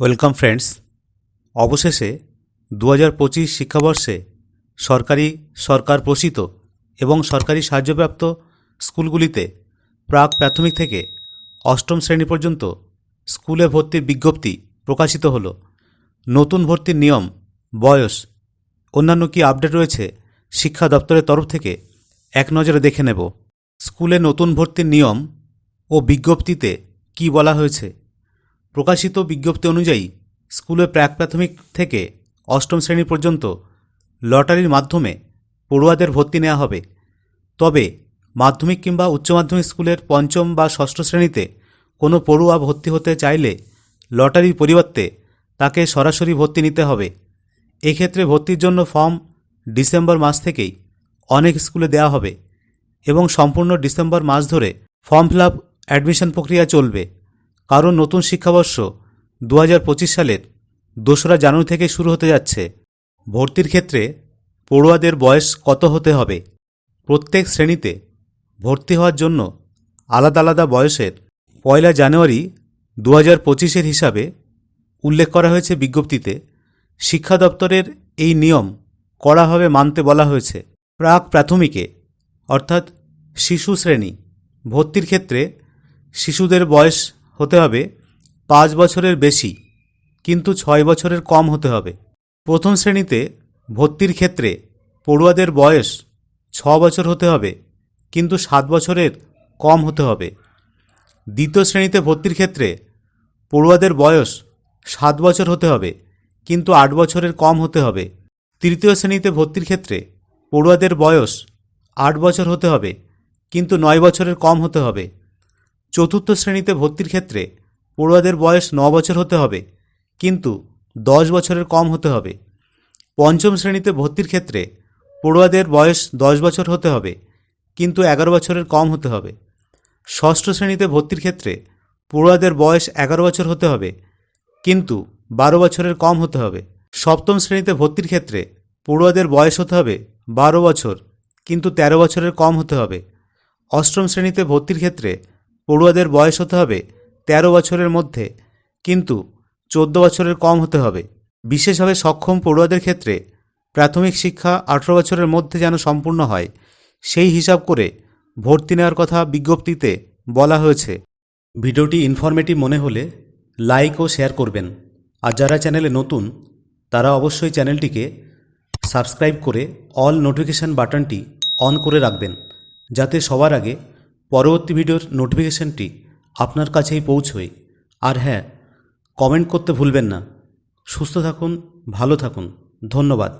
Welcome friends. অবশেষে দু হাজার পঁচিশ শিক্ষাবর্ষে সরকারি সরকার প্রসিত এবং সরকারি সাহায্যপ্রাপ্ত স্কুলগুলিতে প্রাক প্রাথমিক থেকে অষ্টম শ্রেণি পর্যন্ত স্কুলে ভর্তির বিজ্ঞপ্তি প্রকাশিত হলো। নতুন ভর্তির নিয়ম, বয়স, অন্যান্য কি আপডেট রয়েছে শিক্ষা দপ্তরের তরফ থেকে এক নজরে দেখে নেব। স্কুলে নতুন ভর্তির নিয়ম ও বিজ্ঞপ্তিতে কি বলা হয়েছে প্রকাশিত বিজ্ঞপ্তি অনুযায়ী স্কুলে প্রাক প্রাথমিক থেকে অষ্টম শ্রেণি পর্যন্ত লটারির মাধ্যমে পড়ুয়াদের ভর্তি নেওয়া হবে। তবে মাধ্যমিক কিংবা উচ্চ মাধ্যমিক স্কুলের পঞ্চম বা ষষ্ঠ শ্রেণীতে কোনো পড়ুয়া ভর্তি হতে চাইলে লটারির পরিবর্তে তাকে সরাসরি ভর্তি নিতে হবে। এক্ষেত্রে ভর্তির জন্য ফর্ম ডিসেম্বর মাস থেকেই অনেক স্কুলে দেওয়া হবে এবং সম্পূর্ণ ডিসেম্বর মাস ধরে ফর্ম ফিল আপ অ্যাডমিশন প্রক্রিয়া চলবে। কারণ নতুন শিক্ষাবর্ষ দু হাজার পঁচিশ সালের দোসরা জানুয়ারি থেকে শুরু হতে যাচ্ছে। ভর্তির ক্ষেত্রে পড়ুয়াদের বয়স কত হতে হবে? প্রত্যেক শ্রেণীতে ভর্তি হওয়ার জন্য আলাদা আলাদা বয়সের পয়লা জানুয়ারি দু হাজার পঁচিশের হিসাবে উল্লেখ করা হয়েছে বিজ্ঞপ্তিতে। শিক্ষা দপ্তরের এই নিয়ম কড়াভাবে মানতে বলা হয়েছে। প্রাক প্রাথমিকে, অর্থাৎ শিশু শ্রেণি, ভর্তির ক্ষেত্রে শিশুদের বয়স হতে হবে পাঁচ বছরের বেশি, কিন্তু ছয় বছরের কম হতে হবে। প্রথম শ্রেণীতে ভর্তির ক্ষেত্রে পড়ুয়াদের বয়স ছ বছর হতে হবে, কিন্তু সাত বছরের কম হতে হবে। দ্বিতীয় শ্রেণীতে ভর্তির ক্ষেত্রে পড়ুয়াদের বয়স সাত বছর হতে হবে, কিন্তু আট বছরের কম হতে হবে। তৃতীয় শ্রেণীতে ভর্তির ক্ষেত্রে পড়ুয়াদের বয়স আট বছর হতে হবে, কিন্তু নয় বছরের কম হতে হবে। চতুর্থ শ্রেণীতে ভর্তির ক্ষেত্রে পড়ুয়াদের বয়স ন বছর হতে হবে, কিন্তু দশ বছরের কম হতে হবে। পঞ্চম শ্রেণীতে ভর্তির ক্ষেত্রে পড়ুয়াদের বয়স দশ বছর হতে হবে, কিন্তু এগারো বছরের কম হতে হবে। ষষ্ঠ শ্রেণীতে ভর্তির ক্ষেত্রে পড়ুয়াদের বয়স এগারো বছর হতে হবে, কিন্তু বারো বছরের কম হতে হবে। সপ্তম শ্রেণীতে ভর্তির ক্ষেত্রে পড়ুয়াদের বয়স হতে হবে বারো বছর, কিন্তু তেরো বছরের কম হতে হবে। অষ্টম শ্রেণীতে ভর্তির ক্ষেত্রে পড়ুয়াদের বয়স হতে হবে তেরো বছরের মধ্যে, কিন্তু চোদ্দ বছরের কম হতে হবে। বিশেষভাবে সক্ষম পড়ুয়াদের ক্ষেত্রে প্রাথমিক শিক্ষা আঠেরো বছরের মধ্যে যেন সম্পূর্ণ হয়, সেই হিসাব করে ভর্তি নেওয়ার কথা বিজ্ঞপ্তিতে বলা হয়েছে। ভিডিওটি ইনফরমেটিভ মনে হলে লাইক ও শেয়ার করবেন। আর যারা চ্যানেলে নতুন, তারা অবশ্যই চ্যানেলটিকে সাবস্ক্রাইব করে অল নোটিফিকেশান বাটনটি অন করে রাখবেন, যাতে সবার আগে পরবর্তী ভিডিওর নোটিফিকেশানটি আপনার কাছেই পৌঁছয় আর হ্যাঁ কমেন্ট করতে ভুলবেন না। সুস্থ থাকুন, ভালো থাকুন। ধন্যবাদ।